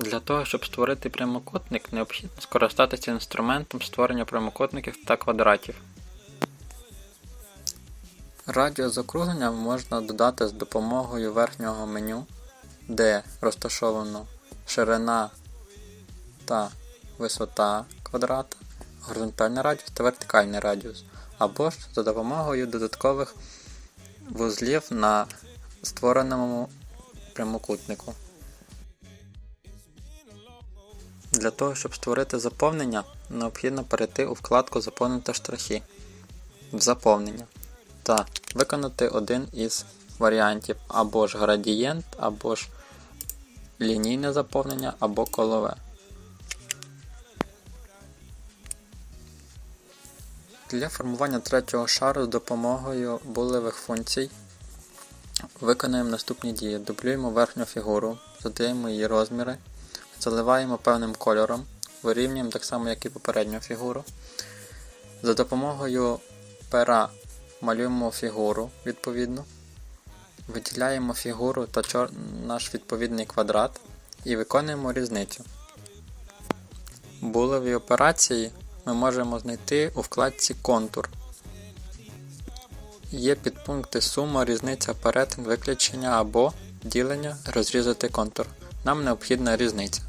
Для того, щоб створити прямокутник, необхідно скористатися інструментом створення прямокутників та квадратів. Радіус закруглення можна додати з допомогою верхнього меню, де розташовано ширина та висота квадрата, горизонтальний радіус та вертикальний радіус, або ж за допомогою додаткових вузлів на створеному прямокутнику. Для того, щоб створити заповнення, необхідно перейти у вкладку Заповнити штрихи в заповнення та виконати один із варіантів або ж градієнт, або ж лінійне заповнення, або колове. Для формування третього шару з допомогою булевих функцій виконуємо наступні дії. Дублюємо верхню фігуру, задаємо її розміри, заливаємо певним кольором, вирівнюємо так само, як і попередню фігуру. За допомогою пера малюємо фігуру відповідно, виділяємо фігуру та чор... наш відповідний квадрат і виконуємо різницю. Булеві операції ми можемо знайти у вкладці Контур. Є підпункти сума, різниця, перетин, виключення або ділення, розрізати контур. Нам необхідна різниця.